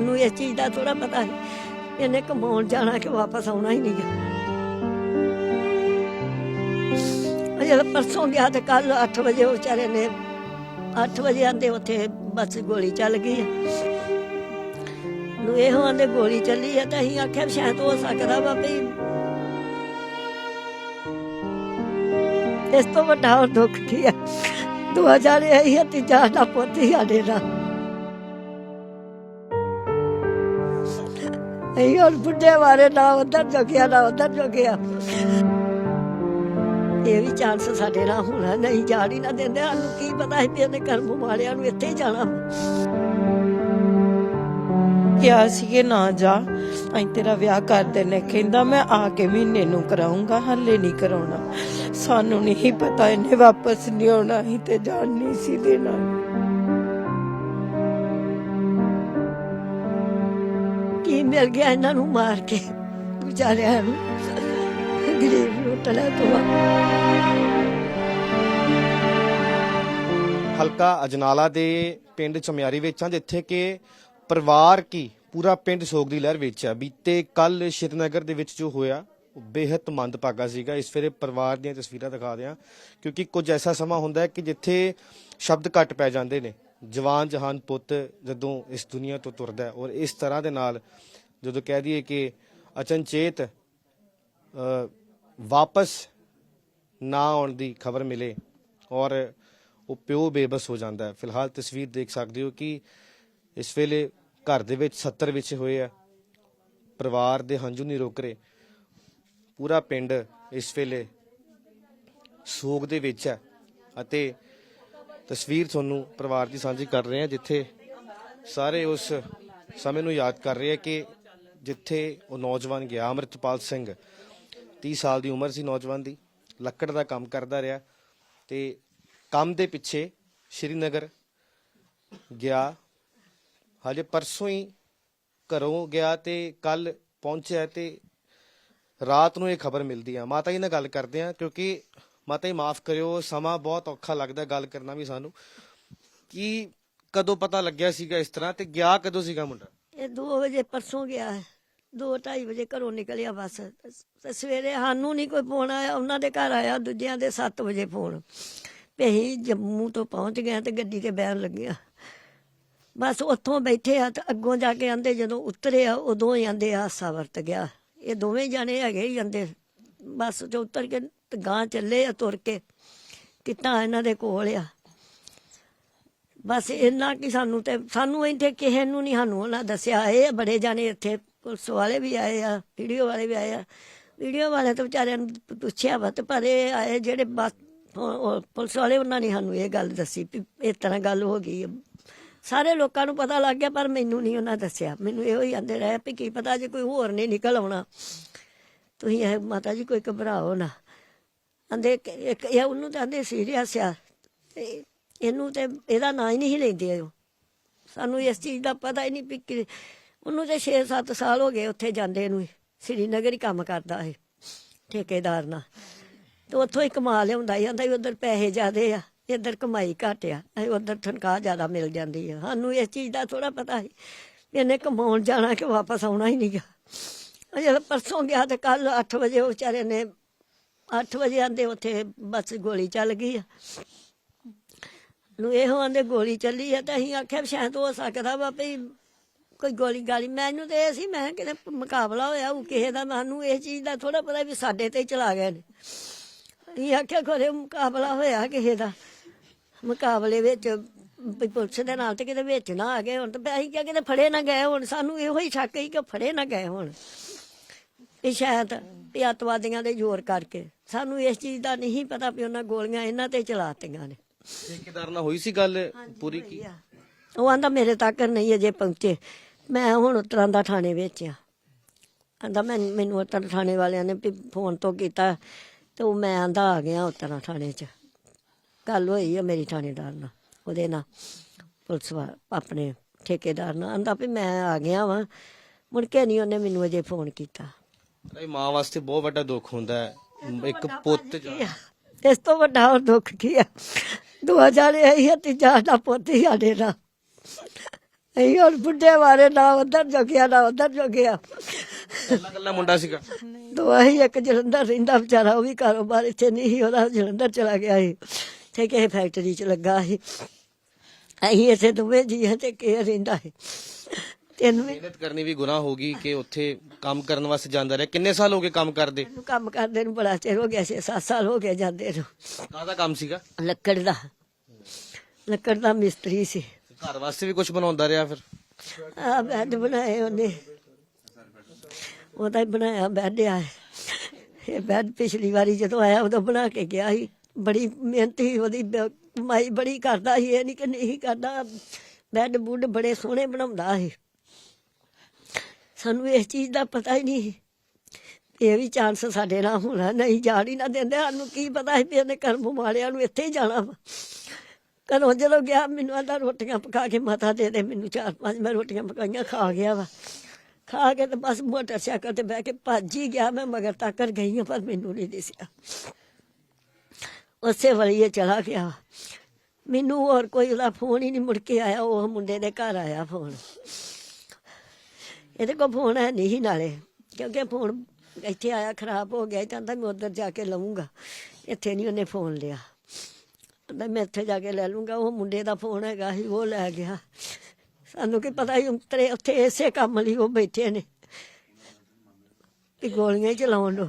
ਸਾਨੂੰ ਇਸ ਚੀਜ਼ ਦਾ ਥੋੜਾ ਪਤਾ ਸੀ। ਇਹਨੇ ਕਮਾਉਣ ਜਾਣਾ ਕਿ ਵਾਪਸ ਆਉਣਾ ਹੀ ਨਹੀਂ ਗਾ ਅਜੇ ਪਰਸੋਂ ਗਿਆ ਤੇ ਕੱਲ 8 ਵਜੇ ਉਹ ਵਿਚਾਰੇ ਨੇ 8 ਵਜੇ ਆਂਦੇ ਉੱਥੇ ਬਸ ਗੋਲੀ ਚੱਲ ਗਈ ਨੂੰ ਇਹੋ ਆਂਦੇ ਗੋਲੀ ਚੱਲੀ ਹੈ ਤਾਂ ਅਸੀਂ ਆਖਿਆ ਸ਼ਾਇਦ ਹੋ ਸਕਦਾ ਵਾ ਵੀ ਇਸ ਤੋਂ ਵੱਡਾ ਦੁੱਖ ਕੀ ਆ? ਦੁਆ ਜਾਣੇ ਆਈ ਹੈ ਤੀਜਾ ਦਾ ਪੋਤੀ ਸਾਡੇ ਦਾ ਇਹ ਹੋਰ ਬੁੱਢੇ ਵਾਰੇ ਨਾ ਉਧਰ ਜੋਗਿਆ, ਨਾ ਉਧਰ ਜੋਗਿਆ। ਇਹ ਵੀ ਚਾਂਸ ਸਾਡੇ ਨਾਲ ਹੋਣਾ, ਨਹੀਂ ਜਾਣ ਹੀ ਨਾ ਦਿੰਦੇ। ਸਾਨੂੰ ਕੀ ਪਤਾ ਸੀ ਵੀ ਇਹਨੇ ਕਰਮ ਵਾਲਿਆਂ ਨੂੰ ਇੱਥੇ ਹੀ ਜਾਣਾ। ਕਿਹਾ ਸੀ ਕਿ ਨਾ ਜਾ, ਅਸੀਂ ਤੇਰਾ ਵਿਆਹ ਕਰ ਦੇਣੇ। ਕਹਿੰਦਾ, ਮੈਂ ਆ ਕੇ ਮਹੀਨੇ ਨੂੰ ਕਰਾਉਂਗਾ ਹੱਲੇ ਨਹੀਂ ਕਰਾਉਣਾ। ਸਾਨੂੰ ਨਹੀਂ ਪਤਾ, ਇਹਨੇ ਵਾਪਸ ਨਹੀਂ ਆਉਣਾ, ਅਸੀਂ ਤੇ ਜਾਣ ਨਹੀਂ ਸੀ ਦੇਣਾ। ਮਿਲ ਗਿਆ ਇਹਨਾਂ ਨੂੰ ਮਾਰ ਕੇ। ਵਿਚਾਰਿਆਂ ਨੂੰ ਗਰੀਬ ਨੂੰ ਤੋਂ ਹਲਕਾ ਅਜਨਾਲਾ ਦੇ ਪਿੰਡ ਚਮਿਆਰੀ ਵਿੱਚ ਹਾਂ, ਜਿੱਥੇ ਕਿ ਪਰਿਵਾਰ ਕੀ ਪੂਰਾ ਪਿੰਡ ਸੋਗ ਦੀ ਲਹਿਰ ਵਿੱਚ ਆ। ਬੀਤੇ ਕੱਲ ਸ਼੍ਰੀਨਗਰ ਦੇ ਵਿੱਚ ਜੋ ਹੋਇਆ, ਉਹ ਬੇहद ਮੰਦਭਾਗਾ ਸੀਗਾ। ਇਸ ਵੇਲੇ ਪਰਿਵਾਰ ਦੀਆਂ ਤਸਵੀਰਾਂ ਦਿਖਾ ਦਿਆਂ, ਕਿਉਂਕਿ ਕੁਝ ਐਸਾ ਸਮਾਂ ਹੁੰਦਾ ਹੈ ਕਿ ਜਿੱਥੇ ਸ਼ਬਦ ਘੱਟ ਪੈ ਜਾਂਦੇ ਨੇ। ਜਵਾਨ ਜਹਾਨ ਪੁੱਤ ਜਦੋਂ ਇਸ ਦੁਨੀਆ ਤੋਂ ਤੁਰਦਾ ਹੈ ਔਰ ਇਸ ਤਰ੍ਹਾਂ ਦੇ ਨਾਲ ਜਦੋਂ ਕਹਿ ਦਈਏ ਕਿ ਅਚਨਚੇਤ ਵਾਪਸ ਨਾ ਆਉਣ ਦੀ ਖਬਰ ਮਿਲੇ ਔਰ ਉਹ ਪਿਓ ਬੇਬਸ ਹੋ ਜਾਂਦਾ ਹੈ। ਫਿਲਹਾਲ ਤਸਵੀਰ ਦੇਖ ਸਕਦੇ ਹੋ ਕਿ ਇਸ ਵੇਲੇ ਘਰ ਦੇ ਵਿੱਚ 70 ਵਿੱਚ ਹੋਏ ਆ। ਪਰਿਵਾਰ ਦੇ ਹੰਝੂ ਨਹੀਂ ਰੋਕ ਰਹੇ। ਪੂਰਾ ਪਿੰਡ ਇਸ ਵੇਲੇ ਸੋਗ ਦੇ ਵਿੱਚ ਹੈ ਅਤੇ ਤਸਵੀਰ ਤੁਹਾਨੂੰ ਪਰਿਵਾਰ ਦੀ ਸਾਂਝੀ ਕਰ ਰਹੇ ਹਾਂ, ਜਿੱਥੇ ਸਾਰੇ ਉਸ ਸਮੇਂ ਨੂੰ ਯਾਦ ਕਰ ਰਹੇ ਆ ਕਿ ਜਿੱਥੇ ਉਹ ਨੌਜਵਾਨ ਗਿਆ, ਅਮਰਿਤਪਾਲ ਸਿੰਘ। 30 ਸਾਲ ਦੀ ਉਮਰ ਸੀ ਨੌਜਵਾਨ ਦੀ। ਲੱਕੜ ਦਾ ਕੰਮ ਕਰਦਾ ਰਿਹਾ ਤੇ ਕੰਮ ਦੇ ਪਿੱਛੇ ਸ਼੍ਰੀਨਗਰ ਗਿਆ। ਹਜੇ ਪਰਸੋਂ ਹੀ ਘਰੋਂ ਗਿਆ ਤੇ ਕੱਲ ਪਹੁੰਚਿਆ ਤੇ ਰਾਤ ਨੂੰ ਇਹ ਖਬਰ ਮਿਲਦੀ ਆ। ਮਾਤਾ ਜੀ ਨਾਲ ਗੱਲ ਕਰਦੇ ਆ, ਕਿਉਂਕਿ ਮਾਤਾ ਜੀ ਮਾਫ ਕਰਿਓ, ਸਮਾਂ ਬਹੁਤ ਔਖਾ ਲੱਗਦਾ ਗੱਲ ਕਰਨਾ ਵੀ ਸਾਨੂੰ। ਕਿ ਕਦੋਂ ਪਤਾ ਲੱਗਿਆ ਸੀਗਾ ਇਸ ਤਰ੍ਹਾਂ? ਤੇ ਗਿਆ ਕਦੋਂ ਸੀਗਾ ਮੁੰਡਾ? ਇਹ 2 ਵਜੇ ਪਰਸੋਂ ਗਿਆ ਹੈ। 2:30 ਵਜੇ ਘਰੋਂ ਨਿਕਲਿਆ ਬਸ। ਤੇ ਸਵੇਰੇ ਸਾਨੂੰ ਨਹੀਂ ਕੋਈ ਫੋਨ ਆਇਆ। ਉਹਨਾਂ ਦੇ ਘਰ ਆਇਆ, ਦੂਜਿਆਂ ਦੇ 7 ਵਜੇ ਫੋਨ ਵੀ ਜੰਮੂ ਤੋਂ ਪਹੁੰਚ ਗਏ ਤੇ ਗੱਡੀ ਤੇ ਬੈਠ ਲੱਗਿਆ ਬਸ ਉੱਥੋਂ ਬੈਠੇ ਆ ਤੇ ਅੱਗੋਂ ਜਾ ਕੇ ਆਂਦੇ ਜਦੋਂ ਉਤਰੇ ਆ, ਉਦੋਂ ਹੀ ਆਂਦੇ ਹਾਸਾ ਵਰਤ ਗਿਆ। ਇਹ ਦੋਵੇਂ ਜਾਣੇ ਹੈਗੇ ਹੀ ਜਾਂਦੇ ਬਸ ਜੋ ਉਤਰ ਕੇ ਤੇ ਗਾਂ ਚੱਲੇ ਆ, ਤੁਰ ਕੇ। ਕਿਤਾ ਇਹਨਾਂ ਦੇ ਕੋਲ ਆ। ਬਸ ਇੰਨਾ ਕਿ ਸਾਨੂੰ ਤੇ, ਸਾਨੂੰ ਇੱਥੇ ਕਿਸੇ ਨੂੰ ਨਹੀਂ ਸਾਨੂੰ ਉਹਨਾਂ ਦੱਸਿਆ। ਇਹ ਬੜੇ ਜਾਣੇ ਇੱਥੇ ਪੁਲਿਸ ਵਾਲੇ ਵੀ ਆਏ ਆ, ਵੀਡੀਓ ਵਾਲੇ ਵੀ ਆਏ ਆ। ਵੀਡੀਓ ਵਾਲੇ ਤਾਂ ਵਿਚਾਰਿਆਂ ਨੂੰ ਪੁੱਛਿਆ ਵਾ ਤੇ ਪਰ ਇਹ ਆਏ ਜਿਹੜੇ ਬਸ ਪੁਲਿਸ ਵਾਲੇ ਉਹਨਾਂ ਨੇ ਸਾਨੂੰ ਇਹ ਗੱਲ ਦੱਸੀ ਵੀ ਇਸ ਤਰ੍ਹਾਂ ਗੱਲ ਹੋ ਗਈ ਸਾਰੇ ਲੋਕਾਂ ਨੂੰ ਪਤਾ ਲੱਗ ਗਿਆ ਪਰ ਮੈਨੂੰ ਨਹੀਂ ਉਹਨਾਂ ਦੱਸਿਆ। ਮੈਨੂੰ ਇਹੋ ਹੀ ਆਂਦੇ ਰਹੇ ਵੀ ਕੀ ਪਤਾ ਜੇ ਕੋਈ ਹੋਰ ਨਹੀਂ ਨਿਕਲ ਆਉਣਾ। ਤੁਸੀਂ ਇਹ ਮਾਤਾ ਜੀ ਕੋਈ ਘਬਰਾਓ ਨਾ। ਆਂਦੇ ਇੱਕ, ਇਹ ਉਹਨੂੰ ਤਾਂ ਆਂਦੇ ਸੀਰੀਅਸ ਆ। ਤੇ ਇਹਨੂੰ ਤੇ ਇਹਦਾ ਨਾਂ ਹੀ ਨਹੀਂ ਸੀ ਲੈਂਦੇ ਉਹ ਸਾਨੂੰ ਇਸ ਚੀਜ਼ ਦਾ ਪਤਾ ਹੀ ਨਹੀਂ ਵੀ ਕਿ ਉਹਨੂੰ ਤੇ 6-7 ਸਾਲ ਹੋ ਗਏ ਉੱਥੇ ਜਾਂਦੇ ਨੂੰ ਸ੍ਰੀਨਗਰ ਹੀ ਕੰਮ ਕਰਦਾ ਹੈ ਠੇਕੇਦਾਰ ਨਾਲ। ਤੇ ਉੱਥੋਂ ਹੀ ਕਮਾ ਲਿਆਉਂਦਾ ਜਾਂਦਾ ਆਂਦਾ ਉਧਰ ਪੈਸੇ ਜ਼ਿਆਦੇ ਆ ਇੱਧਰ ਕਮਾਈ ਘੱਟ ਆ ਅਸੀਂ ਉਧਰ ਤਨਖਾਹ ਜ਼ਿਆਦਾ ਮਿਲ ਜਾਂਦੀ ਆ। ਸਾਨੂੰ ਇਸ ਚੀਜ਼ ਦਾ ਥੋੜਾ ਪਤਾ ਸੀ ਇਹਨੇ ਕਮਾਉਣ ਜਾਣਾ ਕਿ ਵਾਪਸ ਆਉਣਾ ਹੀ ਨਹੀਂਗਾ। ਅਜੇ ਪਰਸੋਂ ਗਿਆ ਤੇ ਕੱਲ 8 ਵਜੇ ਉਹ ਵਿਚਾਰੇ ਨੇ 8 ਵਜੇ ਆਂਦੇ ਉੱਥੇ ਬਸ ਗੋਲੀ ਚੱਲ ਗਈ ਆ। ਨੂੰ ਇਹੋ ਆਂਦੇ ਗੋਲੀ ਚੱਲੀ ਆ ਤੇ ਅਸੀਂ ਆਖਿਆ ਵੀ ਸ਼ਾਇਦ ਹੋ ਸਕਦਾ ਵਾ ਵੀ ਕੋਈ ਗੋਲੀ ਗਾਲੀ। ਮੈਨੂੰ ਤੇ ਇਹ ਸੀ, ਮੈਂ ਕਿਹਾ ਕਿਤੇ ਮੁਕਾਬਲਾ ਹੋਇਆ ਉਹ ਕਿਸੇ ਦਾ ਮੈਨੂੰ ਇਸ ਚੀਜ਼ ਦਾ ਥੋੜਾ ਪਤਾ ਵੀ ਸਾਡੇ ਤੇ ਹੀ ਚਲਾ ਗਏ ਨੇ। ਅਸੀਂ ਆਖਿਆ ਖਰੇ ਮੁਕਾਬਲਾ ਹੋਇਆ ਕਿਸੇ ਦਾ। ਮੁਕਾਬਲੇ ਵਿੱਚ ਵੀ ਪੁਲਿਸ ਦੇ ਨਾਲ ਤੇ ਕਿਤੇ ਵਿੱਚ ਨਾ ਆ ਗਏ ਹੁਣ। ਤੇ ਅਸੀਂ ਕਿਹਾ ਕਿਤੇ ਫੜੇ ਨਾ ਗਏ ਹੁਣ। ਸਾਨੂੰ ਇਹੋ ਹੀ ਸ਼ੱਕ ਸੀ ਕਿ ਫੜੇ ਨਾ ਗਏ ਹੁਣ। ਇਹ ਸ਼ਾਇਦ ਵੀ ਅੱਤਵਾਦੀਆਂ ਦੇ ਜ਼ੋਰ ਕਰਕੇ। ਸਾਨੂੰ ਇਸ ਚੀਜ਼ ਦਾ ਨਹੀਂ ਪਤਾ ਵੀ ਉਹਨਾਂ ਗੋਲੀਆਂ ਇਹਨਾਂ ਤੇ ਚਲਾਤੀਆਂ ਨੇ। ਠੇਕੇਦਾਰ ਨਾਲ ਹੋਈ ਸੀ ਗੱਲ? ਪੂਰੀ ਕੀ? ਉਹ ਆਂਦਾ ਮੇਰੇ ਤੱਕ ਨਹੀਂ ਅਜੇ ਪਹੁੰਚੇ। ਮੈਂ ਹੁਣ ਉਤਰਾਂ ਦਾ ਥਾਣੇ ਵਿੱਚ ਆ। ਆਂਦਾ ਮੈਂ ਮੈਨੂੰ ਉਤਰਾਂ ਥਾਣੇ ਵਾਲਿਆਂ ਨੇ ਵੀ ਫੋਨ ਤੋਂ ਕੀਤਾ ਤੇ ਉਹ ਮੈਂ ਆਂਦਾ ਆ ਗਿਆ ਉਤਰਾਂ ਥਾਣੇ 'ਚ। ਗੱਲ ਹੋਈ ਆ ਮੇਰੀ ਥਾਣੇਦਾਰ ਨਾਲ ਉਹਦੇ ਨਾਲ। ਪੁਲਿਸ ਵਾ ਆਪਣੇ ਠੇਕੇਦਾਰ ਨਾਲ। ਆਂਦਾ ਵੀ ਮੈਂ ਆ ਗਿਆ ਵਾਂ ਮੁੜ ਕੇ ਨਹੀਂ ਉਹਨੇ ਮੈਨੂੰ ਅਜੇ ਫੋਨ ਕੀਤਾ। ਇਹ ਮਾਂ ਵਾਸਤੇ ਬਹੁਤ ਵੱਡਾ ਦੁੱਖ ਹੁੰਦਾ ਹੈ। ਇੱਕ ਪੁੱਤ ਜਾ- ਇਸ ਤੋਂ ਵੱਡਾ ਹੋਰ ਦੁੱਖ ਕੀ ਆ? ਦੁਆ ਜਾਣੇ ਆਈ ਹੈ ਤੀਜਾ ਦਾ ਪੁੱਤ ਹੀ ਸਾਡੇ ਦਾ ਅਸੀਂ ਹੁਣ ਬੁੱਢੇ ਵਾਰੇ ਨਾ ਉਧਰ ਜੋਗਿਆ ਨਾ ਉਧਰ ਜੋਗਿਆ। ਕੱਲਾ ਕੱਲਾ ਮੁੰਡਾ ਸੀਗਾ। ਦਵਾਈ ਇੱਕ ਜਲੰਧਰ ਰਹਿੰਦਾ ਵਿਚਾਰਾ ਉਹ ਵੀ ਕਾਰੋਬਾਰ ਇੱਥੇ ਨਹੀਂ ਸੀ ਉਹਦਾ ਜਲੰਧਰ ਚਲਾ ਗਿਆ ਸੀ। ਤੇ ਕਿਸੇ ਫੈਕਟਰੀ 'ਚ ਲੱਗਾ ਸੀ। ਅਸੀਂ ਇੱਥੇ ਦੋਵੇਂ ਜੀ ਹਾਂ ਤੇ ਕੇ ਰਹਿੰਦਾ ਸੀ। ਤੈਨੂੰ ਵੀ ਮਿਹਨਤ ਕਰਨੀ ਵੀ ਗੁਨਾਹ ਹੋਗੀ ਕਿ ਉੱਥੇ ਕੰਮ ਕਰਨ ਵਾਸਤੇ ਜਾਂਦਾ ਰਿਹਾ। ਕਿੰਨੇ ਸਾਲ ਹੋ ਗਏ ਕੰਮ ਕਰਦੇ? ਮੈਨੂੰ ਕੰਮ ਕਰਦੇ ਨੂੰ ਬੜਾ ਚਿਰ ਹੋ ਗਿਆ ਛੇ 7 ਸਾਲ ਹੋ ਗਏ ਜਾਂਦੇ ਨੂੰ। ਕਾਹਦਾ ਕੰਮ ਸੀਗਾ? ਲੱਕੜ ਦਾ। ਲੱਕੜ ਦਾ ਮਿਸਤਰੀ ਸੀ। ਘਰ ਵਾਸਤੇ ਵੀ ਕੁਝ ਬਣਾਉਂਦਾ ਰਿਹਾ ਫਿਰ? ਆ ਬੈੱਡ ਬਣਾਏ ਉਹਨੇ। ਉਹਦਾ ਹੀ ਬਣਾਇਆ ਬੈੱਡ ਆ। ਇਹ ਬੈੱਡ ਪਿਛਲੀ ਵਾਰੀ ਜਦੋਂ ਆਇਆ ਉਦੋਂ ਬਣਾ ਕੇ ਗਿਆ ਸੀ। ਬੜੀ ਮਿਹਨਤ ਸੀ ਉਹਦੀ ਬ- ਕਮਾਈ ਬੜੀ ਕਰਦਾ ਸੀ ਇਹ ਨਹੀਂ ਕਿ ਨਹੀਂ ਕਰਦਾ। ਬੈੱਡ ਬੁੱਡ ਬੜੇ ਸੋਹਣੇ ਬਣਾਉਂਦਾ ਸੀ। ਸਾਨੂੰ ਇਸ ਚੀਜ਼ ਦਾ ਪਤਾ ਹੀ ਨਹੀਂ ਸੀ। ਇਹ ਵੀ ਚਾਂਸ ਸਾਡੇ ਨਾਲ ਹੋਣਾ ਨਹੀਂ, ਜਾਣ ਹੀ ਨਾ ਦਿੰਦੇ। ਸਾਨੂੰ ਕੀ ਪਤਾ ਸੀ ਵੀ ਇਹਨੇ ਕਰਮ ਮਾਰਿਆਂ ਨੂੰ ਇੱਥੇ ਹੀ ਜਾਣਾ ਵਾ। ਘਰੋਂ ਜਦੋਂ ਗਿਆ, ਮੈਨੂੰ ਆਂਦਾ ਰੋਟੀਆਂ ਪਕਾ ਕੇ ਮਾਤਾ ਦੇ ਦੇ, ਮੈਨੂੰ ਚਾਰ ਪੰਜ ਮੈਂ ਰੋਟੀਆਂ ਪਕਾਈਆਂ, ਖਾ ਗਿਆ ਵਾ। ਖਾ ਕੇ ਤੇ ਬਸ ਮੋਟਰਸਾਈਕਲ ਤੇ ਬਹਿ ਕੇ ਭੱਜ ਹੀ ਗਿਆ ਮੈਂ, ਮਗਰ ਤੱਕਰ ਗਈ ਹਾਂ ਪਰ ਮੈਨੂੰ ਨਹੀਂ ਦਿਸਿਆ। ਉਸੇ ਵੇਲੇ ਇਹ ਚਲਾ ਗਿਆ। ਮੈਨੂੰ ਹੋਰ ਕੋਈ ਉਹਦਾ ਫੋਨ ਹੀ ਨਹੀਂ, ਮੁੜ ਕੇ ਆਇਆ, ਉਹ ਮੁੰਡੇ ਦੇ ਘਰ ਆਇਆ ਫੋਨ ਇਹਦੇ ਕੋਲ ਫੋਨ ਹੈ ਨਹੀਂ ਸੀ ਨਾਲੇ ਕਿਉਂਕਿ ਫੋਨ ਇੱਥੇ ਆਇਆ ਖਰਾਬ ਹੋ ਗਿਆ ਕਹਿੰਦਾ ਮੈਂ ਉੱਧਰ ਜਾ ਕੇ ਲਵਾਂਗਾ ਇੱਥੇ ਨਹੀਂ ਉਹਨੇ ਫੋਨ ਲਿਆ। ਕਹਿੰਦਾ ਮੈਂ ਇੱਥੇ ਜਾ ਕੇ ਲੈ ਲੂੰਗਾ ਉਹ ਮੁੰਡੇ ਦਾ ਫੋਨ ਹੈਗਾ ਸੀ ਉਹ ਲੈ ਗਿਆ। ਸਾਨੂੰ ਕੀ ਪਤਾ ਸੀ ਉਤਰੇ ਉੱਥੇ ਇਸੇ ਕੰਮ ਲਈ ਉਹ ਬੈਠੇ ਨੇ ਕਿ ਗੋਲੀਆਂ ਹੀ ਚਲਾਉਣ ਨੂੰ।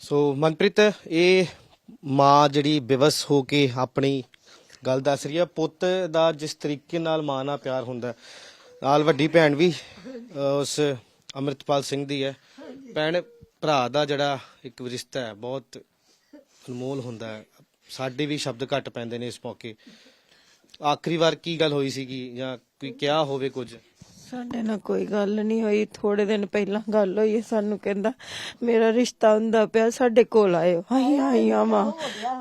ਸੋ ਮਨਪ੍ਰੀਤ ਇਹ ਮਾਂ ਜਿਹੜੀ ਬਿਵਸ ਹੋ ਕੇ ਆਪਣੀ ਗੱਲ ਦੱਸ ਰਹੀ ਹੈ ਪੁੱਤ ਦਾ ਜਿਸ ਤਰੀਕੇ ਨਾਲ ਮਾਂ ਨਾਲ ਪਿਆਰ ਹੁੰਦਾ ਹੈ, ਨਾਲ ਵੱਡੀ ਭੈਣ ਵੀ ਉਸ ਅੰਮ੍ਰਿਤਪਾਲ ਸਿੰਘ ਦੀ ਹੈ। ਭੈਣ, ਭਰਾ ਦਾ ਜਿਹੜਾ ਇੱਕ ਰਿਸ਼ਤਾ ਹੈ, ਬਹੁਤ ਅਨਮੋਲ ਹੁੰਦਾ ਹੈ। ਸਾਡੇ ਵੀ ਸ਼ਬਦ ਘੱਟ ਪੈਂਦੇ ਨੇ ਇਸ ਮੌਕੇ। ਆਖਰੀ ਵਾਰ ਕੀ ਗੱਲ ਹੋਈ ਸੀਗੀ ਜਾਂ ਕੋਈ ਕਿਹਾ ਹੋਵੇ ਕੁਝ? ਸਾਡੇ ਨਾਲ ਕੋਈ ਗੱਲ ਨਹੀਂ ਹੋਈ। ਥੋੜੇ ਦਿਨ ਪਹਿਲਾਂ ਗੱਲ ਹੋਈ ਸਾਨੂੰ ਕਹਿੰਦਾ, ਮੇਰਾ ਰਿਸ਼ਤਾ ਹੁੰਦਾ ਪਿਆ, ਸਾਡੇ ਕੋਲ ਆਇਓ। ਅਸੀਂ ਆਈਆਂ ਵਾਂ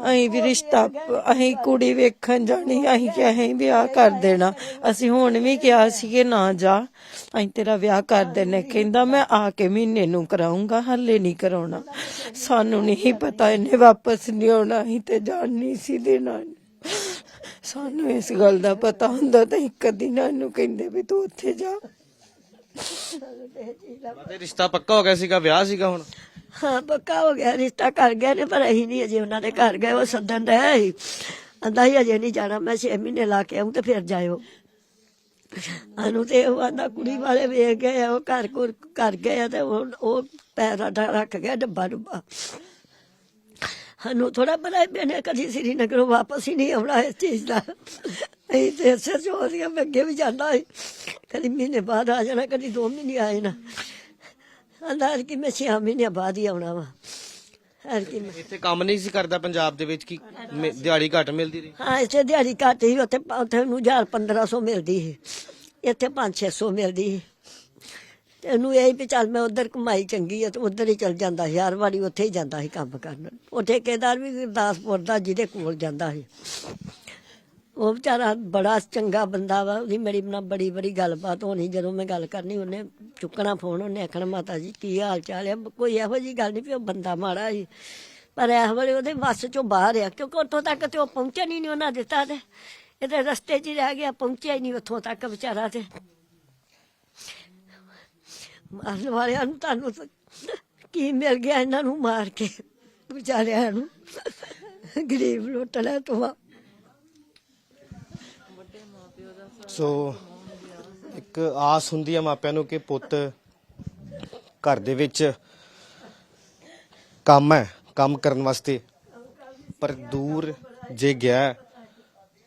ਅਸੀਂ ਵੀ ਰਿਸ਼ਤਾ, ਅਸੀਂ ਕੁੜੀ ਵੇਖਣ ਜਾਣੀ, ਅਸੀਂ ਕਿ ਅਸੀਂ ਵਿਆਹ ਕਰ ਦੇਣਾ। ਅਸੀਂ ਹੁਣ ਵੀ ਕਿਹਾ ਸੀ ਕਿ ਨਾ ਜਾ। ਅਸੀਂ ਤੇਰਾ ਵਿਆਹ ਕਰ ਦੇਣੇ ਕਹਿੰਦਾ, ਮੈਂ ਆ ਕੇ ਮਹੀਨੇ ਨੂੰ ਕਰਾਉਂਗਾ ਹੱਲੇ ਨਹੀਂ ਕਰਾਉਣਾ। ਸਾਨੂੰ ਨਹੀਂ ਪਤਾ, ਇਹਨੇ ਵਾਪਸ ਨਹੀਂ ਆਉਣਾ। ਅਸੀਂ ਤੇ ਜਾਣ ਨਹੀਂ ਸੀ ਦੇਣਾ। ਸਾਨੂੰ ਇਸ ਗੱਲ ਦਾ ਪਤਾ ਹੁੰਦਾ ਤਾਂ ਅਸੀਂ ਕਦੀ ਨਾ ਇਹਨੂੰ ਕਹਿੰਦੇ ਵੀ ਤੂੰ ਉੱਥੇ ਜਾ। ਤੇ ਰਿਸ਼ਤਾ ਪੱਕਾ ਹੋ ਗਿਆ ਸੀਗਾ ਵਿਆਹ ਸੀਗਾ ਹੁਣ? ਹਾਂ ਪੱਕਾ ਹੋ ਗਿਆ ਰਿਸ਼ਤਾ ਕਰ ਗਏ ਨੇ ਪਰ ਅਸੀਂ ਨਹੀਂ ਅਜੇ ਉਹਨਾਂ ਦੇ ਘਰ ਗਏ ਉਹ ਸੱਦਣ ਦਾ ਹੀ ਆਂਦਾ ਹੀ ਅਜੇ ਨਹੀਂ ਜਾਣਾ ਮੈਂ 6 ਮਹੀਨੇ ਲਾ ਕੇ ਆਉਂ ਤੇ ਫਿਰ ਜਾਇਓ। ਅਨੂ ਤੇ ਉਹ ਆਂਦਾ ਕੁੜੀ ਵਾਲੇ ਵੇਖ ਗਏ ਉਹ ਘਰ ਘੁਰ ਕਰ ਗਏ ਤੇ ਉਹ ਉਹ ਪੈਰ ਰੱਖ- ਰੱਖ ਗਿਆ ਡੱਬਾ ਡੁੱਬਾ। ਸਾਨੂੰ ਥੋੜਾ ਬਣਾਈ ਮੈਨੇ ਕਦੀ ਸ੍ਰੀਨਗਰੋਂ ਵਾਪਸ ਹੀ ਨਹੀਂ ਆਉਣਾ ਇਸ ਚੀਜ਼ ਦਾ। ਅਸੀਂ ਤੇ ਇਸੇ ਸੋਚੀਆਂ ਮੈਂ ਅੱਗੇ ਵੀ ਜਾਂਦਾ ਸੀ। ਕਦੀ ਮਹੀਨੇ ਬਾਅਦ ਆ ਜਾਣਾ ਕਦੀ ਦੋ ਮਹੀਨੇ ਆਏ ਨਾ ਆਂਦਾ ਕਿ ਮੈਂ ਛੇ ਮਹੀਨੇ ਬਾਅਦ ਹੀ ਆਉਣਾ ਵਾ। ਹਰ ਕਿ ਮੈਂ ਇੱਥੇ ਕੰਮ ਨਹੀਂ ਸੀ ਕਰਦਾ ਪੰਜਾਬ ਦੇ ਵਿੱਚ ਕੀ ਮੇ- ਦਿਹਾੜੀ ਘੱਟ ਮਿਲਦੀ ਰਹੀ? ਹਾਂ ਇੱਥੇ ਦਿਹਾੜੀ ਘੱਟ ਹੀ ਉੱਥੇ ਉੱਥੇ ਨੂੰ 1000 1500 ਮਿਲਦੀ ਸੀ। ਇੱਥੇ 5 600 ਮਿਲਦੀ ਸੀ। ਇਹਨੂੰ ਇਹ ਵੀ ਚੱਲ ਮੈਂ ਉਧਰ ਕਮਾਈ ਚੰਗੀ ਆ ਤੇ ਉਧਰ ਹੀ ਚੱਲ ਜਾਂਦਾ ਸੀ, ਹਰ ਵਾਰੀ ਉੱਥੇ ਹੀ ਜਾਂਦਾ ਸੀ ਕੰਮ ਕਰਨ। ਉਹ ਠੇਕੇਦਾਰ ਵੀ ਗੁਰਦਾਸਪੁਰ ਦਾ, ਜਿਹਦੇ ਕੋਲ ਜਾਂਦਾ ਸੀ। ਉਹ ਵਿਚਾਰਾ ਬੜਾ ਚੰਗਾ ਬੰਦਾ ਵਾ, ਉਹਦੀ ਮੇਰੀ ਨਾਲ ਬੜੀ ਬੜੀ ਗੱਲਬਾਤ ਹੋਣੀ, ਜਦੋਂ ਮੈਂ ਗੱਲ ਕਰਨੀ, ਉਹਨੇ ਚੁੱਕਣਾ ਫੋਨ, ਉਹਨੇ ਆਖਣਾ, ਮਾਤਾ ਜੀ, ਕੀ ਹਾਲ ਚਾਲ ਹੈ ਕੋਈ ਇਹੋ ਜੀ ਗੱਲ ਨਹੀਂ ਵੀ ਉਹ ਬੰਦਾ ਮਾੜਾ ਸੀ। ਪਰ ਇਹ ਵੇਲੇ ਉਹਦੇ ਵੱਸ ਚੋਂ ਬਾਹਰ ਆ, ਕਿਉਂਕਿ ਉੱਥੋਂ ਤੱਕ ਤੇ ਉਹ ਪਹੁੰਚਣ ਹੀ ਨਹੀਂ ਉਹਨਾਂ ਦਿੱਤਾ ਤੇ। ਇਹਦੇ ਰਸਤੇ 'ਚ ਹੀ ਰਹਿ ਗਿਆ, ਪਹੁੰਚਿਆ ਹੀ ਨਹੀਂ ਉੱਥੋਂ ਤੱਕ ਵਿਚਾਰਾ ਤੇ। ਮਾਰਨ ਵਾਲਿਆਂ ਨੂੰ ਤੁਹਾਨੂੰ ਤਾਂ ਕੀ ਮਿਲ ਗਿਆ ਇਹਨਾਂ ਨੂੰ ਮਾਰ ਕੇ, ਵਿਚਾਰਿਆਂ ਨੂੰ। ਗਰੀਬ ਲੁੱਟ ਲੈ ਸੋ, ਇੱਕ ਆਸ ਹੁੰਦੀ ਹੈ ਮਾਪਿਆਂ ਨੂੰ ਕਿ ਪੁੱਤ ਘਰ ਦੇ ਵਿੱਚ ਕੰਮ ਹੈ, ਕੰਮ ਕਰਨ ਵਾਸਤੇ। ਪਰ ਦੂਰ ਜੇ ਗਿਆ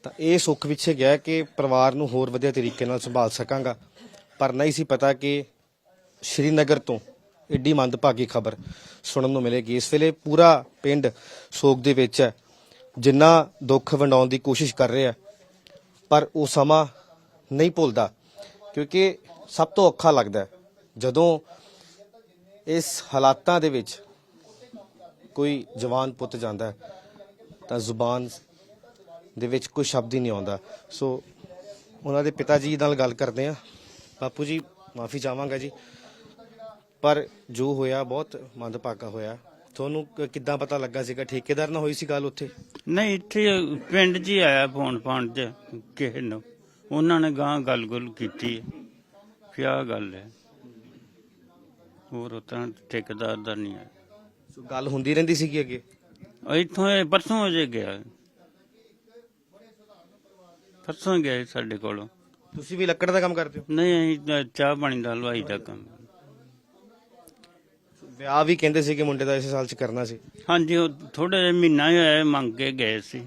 ਤਾਂ ਇਹ ਸੁੱਖ ਪਿੱਛੇ ਗਿਆ ਕਿ ਪਰਿਵਾਰ ਨੂੰ ਹੋਰ ਵਧੀਆ ਤਰੀਕੇ ਨਾਲ ਸੰਭਾਲ ਸਕਾਂਗਾ। ਪਰ ਨਹੀਂ ਸੀ ਪਤਾ ਕਿ ਸ਼੍ਰੀਨਗਰ ਤੋਂ ਏਡੀ ਮੰਦਭਾਗੀ ਖਬਰ ਸੁਣਨ ਨੂੰ ਮਿਲੇਗੀ। ਇਸ ਵੇਲੇ ਪੂਰਾ ਪਿੰਡ ਸੋਗ ਦੇ ਵਿੱਚ ਹੈ। ਜਿੰਨਾ ਦੁੱਖ ਵੰਡਾਉਣ ਦੀ ਕੋਸ਼ਿਸ਼ ਕਰ ਰਿਹਾ ਪਰ ਉਹ ਸਮਾਂ ਨਹੀਂ ਭੁੱਲਦਾ, ਕਿਉਂਕਿ ਸਭ ਤੋਂ ਔਖਾ ਲੱਗਦਾ ਜਦੋਂ ਇਸ ਹਾਲਾਤਾਂ ਦੇ ਵਿੱਚ ਕੋਈ ਜਵਾਨ ਪੁੱਤ ਜਾਂਦਾ ਤਾਂ ਜ਼ੁਬਾਨ ਦੇ ਵਿੱਚ ਕੋਈ ਸ਼ਬਦ ਹੀ ਨਹੀਂ ਆਉਂਦਾ। ਸੋ ਉਹਨਾਂ ਦੇ ਪਿਤਾ ਜੀ ਨਾਲ ਗੱਲ ਕਰਦੇ ਆ ਬਾਪੂ ਜੀ, ਮਾਫੀ ਚਾਹਾਂਗਾ ਜੀ। ਪਰ ਜੋ ਹੋਇਆ ਬਹੁਤ ਮੰਦਭਾਗਾ ਹੋਇਆ। ਤੁਹਾਨੂੰ ਕ- ਕਿੱਦਾਂ ਪਤਾ ਲੱਗਾ ਸੀਗਾ? ਠੇਕੇਦਾਰ ਨਾਲ ਹੋਈ ਸੀ ਗੱਲ ਉੱਥੇ? ਨਹੀਂ ਇੱਥੇ ਪਿੰਡ 'ਚ ਹੀ ਆਇਆ ਫੋਨ ਫਾਨ 'ਚ ਕਿਸੇ ਨੂੰ। ਉਹਨਾਂ ਨੇ ਗਾਂ ਗੱਲ-ਗੁਲ ਕੀਤੀ। ਕਿ ਆਹ ਗੱਲ ਹੈ ਹੋਰ ਉਹ ਤਾਂ ਠੇਕੇਦਾਰ ਦਾ ਨਹੀਂ ਸੋ ਗੱਲ ਹੁੰਦੀ ਰਹਿੰਦੀ ਸੀਗੀ ਅੱਗੇ? ਇੱਥੋਂ ਇਹ ਪਰਸੋਂ ਜੇ ਗਿਆ। ਪਰਸੋਂ ਗਿਆ ਸਾਡੇ ਕੋਲੋਂ। ਤੁਸੀਂ ਵੀ ਲੱਕੜ ਦਾ ਕੰਮ ਕਰਦੇ ਹੋ? ਨਹੀਂ ਅਸੀਂ ਤਾਂ ਚਾਹ ਪਾਣੀ ਦਾ ਹਲਵਾਈ ਦਾ ਕੰਮ। ਵਿਆਹ ਵੀ ਕਹਿੰਦੇ ਸੀ ਕਿ ਮੁੰਡੇ ਦਾ ਇਸੇ ਸਾਲ ਚ ਕਰਨਾ ਸੀ। ਹਾਂਜੀ ਉਹ ਥੋੜਾ ਜਿਹਾ ਮਹੀਨਾ ਹੀ ਹੋਇਆ ਮੰਗ ਕੇ ਗਏ ਸੀ।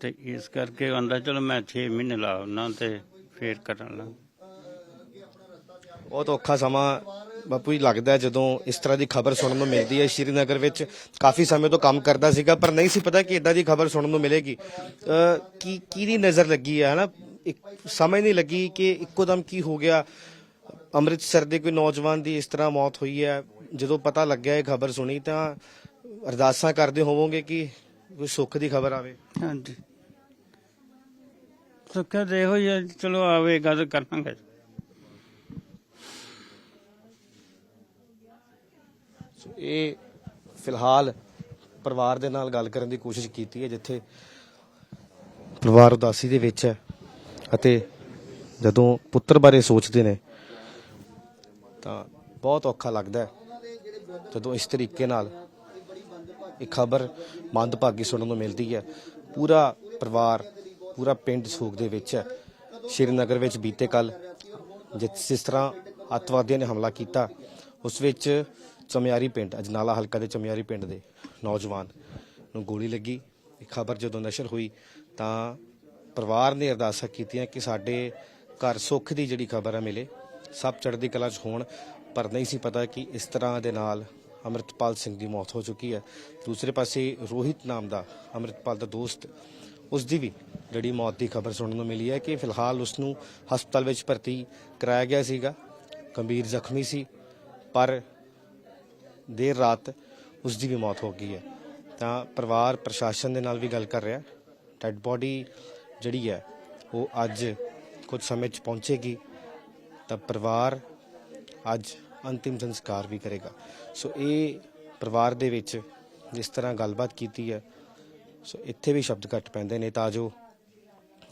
ਤੇ ਇਸ ਕਰਕੇ ਆਂਦਾ ਚਲੋ ਮੈਂ 6 ਮਹੀਨੇ ਲਾ ਉਹਨਾਂ ਤੇ ਫੇਰ ਕਰਨ ਲਾ ਬਹੁਤ ਔਖਾ ਸਮਾਂ ਬਾਪੂ ਜੀ ਲੱਗਦਾ ਹੈ ਜਦੋਂ ਇਸ ਤਰ੍ਹਾਂ ਦੀ ਖਬਰ ਸੁਣਨ ਨੂੰ ਮਿਲਦੀ ਹੈ। ਸ਼੍ਰੀਨਗਰ ਵਿੱਚ ਕਾਫੀ ਸਮੇਂ ਤੋਂ ਕੰਮ ਕਰਦਾ ਸੀਗਾ ਪਰ ਨਹੀਂ ਸੀ ਪਤਾ ਕਿ ਇਦਾਂ ਦੀ ਖਬਰ ਸੁਣਨ ਨੂੰ ਮਿਲੇਗੀ। ਅਹ ਕੀ ਕਿਹਦੀ ਨਜ਼ਰ ਲੱਗੀ ਹੈ ਹਨਾ? ਇੱਕ ਸਮਝ ਨਹੀਂ ਲੱਗੀ ਕਿ ਇੱਕੋਦਮ ਕੀ ਹੋ ਗਿਆ। ਅੰਮ੍ਰਿਤਸਰ ਦੇ ਕੋਈ ਨੌਜਵਾਨ ਦੀ ਇਸ ਤਰ੍ਹਾਂ ਮੌਤ ਹੋਈ ਹੈ ਜਦੋਂ ਪਤਾ ਲੱਗਿਆ ਇਹ ਖਬਰ ਸੁਣੀ ਤਾਂ ਅਰਦਾਸਾਂ ਕਰਦੇ ਹੋਵੋਗੇ ਕਿ ਕੋਈ ਸੁੱਖ ਦੀ ਖਬਰ ਆਵੇ। ਹਾਂਜੀ। ਸੁੱਖਾ ਦੇ ਇਹੋ ਹੀ ਆ, ਚਲੋ ਆਵੇਗਾ ਤਾਂ ਕਰਾਂਗੇ। ਸੋ ਇਹ ਫਿਲਹਾਲ ਪਰਿਵਾਰ ਦੇ ਨਾਲ ਗੱਲ ਕਰਨ ਦੀ ਕੋਸ਼ਿਸ਼ ਕੀਤੀ ਹੈ ਜਿੱਥੇ ਪਰਿਵਾਰ ਉਦਾਸੀ ਦੇ ਵਿੱਚ ਹੈ ਅਤੇ ਜਦੋਂ ਪੁੱਤਰ ਬਾਰੇ ਸੋਚਦੇ ਨੇ ਤਾਂ ਬਹੁਤ ਔਖਾ ਲੱਗਦਾ ਹੈ ਜਦੋਂ ਇਸ ਤਰੀਕੇ ਨਾਲ ਇਹ ਖਬਰ ਮੰਦਭਾਗੀ ਸੁਣਨ ਨੂੰ ਮਿਲਦੀ ਹੈ। ਪੂਰਾ ਪਰਿਵਾਰ, ਪੂਰਾ ਪਿੰਡ ਸੋਗ ਦੇ ਵਿੱਚ ਹੈ। ਸ਼੍ਰੀਨਗਰ ਵਿੱਚ ਬੀਤੇ ਕੱਲ ਜਿਸ ਜਿਸ ਤਰ੍ਹਾਂ ਅੱਤਵਾਦੀਆਂ ਨੇ ਹਮਲਾ ਕੀਤਾ, ਉਸ ਵਿੱਚ ਚਮਿਆਰੀ ਪਿੰਡ, ਅਜਨਾਲਾ ਹਲਕਾ ਦੇ ਚਮਿਆਰੀ ਪਿੰਡ ਦੇ ਨੌਜਵਾਨ ਨੂੰ ਗੋਲੀ ਲੱਗੀ। ਇਹ ਖਬਰ ਜਦੋਂ ਨਸ਼ਰ ਹੋਈ ਤਾਂ ਪਰਿਵਾਰ ਨੇ ਅਰਦਾਸਾਂ ਕੀਤੀਆਂ ਕਿ ਸਾਡੇ ਘਰ ਸੁੱਖ ਦੀ ਜਿਹੜੀ ਖਬਰ ਹੈ ਮਿਲੇ। ਸਭ ਚੜ੍ਹਦੀ ਕਲਾ 'ਚ ਹੋਣ, ਪਰ ਨਹੀਂ ਸੀ ਪਤਾ ਕਿ ਇਸ ਤਰ੍ਹਾਂ ਦੇ ਨਾਲ ਅੰਮ੍ਰਿਤਪਾਲ ਸਿੰਘ ਦੀ ਮੌਤ ਹੋ ਚੁੱਕੀ ਹੈ। ਦੂਸਰੇ ਪਾਸੇ ਰੋਹਿਤ ਨਾਮ ਦਾ ਅੰਮ੍ਰਿਤਪਾਲ ਦਾ ਦੋਸਤ, ਉਸ ਦੀ ਵੀ ਜਿਹੜੀ ਮੌਤ ਦੀ ਖਬਰ ਸੁਣਨ ਨੂੰ ਮਿਲੀ ਹੈ ਕਿ ਫਿਲਹਾਲ ਉਸ ਨੂੰ ਹਸਪਤਾਲ ਵਿੱਚ ਭਰਤੀ ਕਰਾਇਆ ਗਿਆ ਸੀਗਾ। ਗੰਭੀਰ ਜ਼ਖਮੀ ਸੀ, ਪਰ ਦੇਰ ਰਾਤ ਉਸ ਦੀ ਵੀ ਮੌਤ ਹੋ ਗਈ ਹੈ। ਤਾਂ ਪਰਿਵਾਰ ਪ੍ਰਸ਼ਾਸਨ ਦੇ ਨਾਲ ਵੀ ਗੱਲ ਕਰ ਰਿਹਾ। ਡੈਡ ਬੋਡੀ ਜਿਹੜੀ ਹੈ, ਉਹ ਅੱਜ ਕੁਝ ਸਮੇਂ ਚ ਪਹੁੰਚੇਗੀ। ਤਾਂ ਪਰਿਵਾਰ ਅੱਜ ਅੰਤਿਮ ਸੰਸਕਾਰ ਵੀ ਕਰੇਗਾ। ਸੋ ਇਹ ਪਰਿਵਾਰ ਦੇ ਵਿੱਚ ਜਿਸ ਤਰ੍ਹਾਂ ਗੱਲਬਾਤ ਕੀਤੀ ਹੈ, ਸੋ ਇੱਥੇ ਵੀ ਸ਼ਬਦ ਘੱਟ ਪੈਂਦੇ ਨੇ ਤਾਂ ਜੋ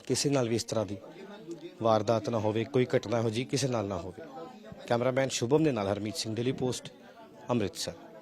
ਕਿਸੇ ਨਾਲ ਵੀ ਇਸ ਤਰ੍ਹਾਂ ਦੀ ਵਾਰਦਾਤ ਨਾ ਹੋਵੇ, ਕੋਈ ਘਟਨਾ ਹੋ ਜੀ ਕਿਸੇ ਨਾਲ ਨਾ ਹੋਵੇ। ਕੈਮਰਾਮੈਨ ਸ਼ੁਭਮ ਦੇ ਨਾਲ ਹਰਮੀਤ ਸਿੰਘ, ਡੇਲੀ ਪੋਸਟ, ਅੰਮ੍ਰਿਤਸਰ।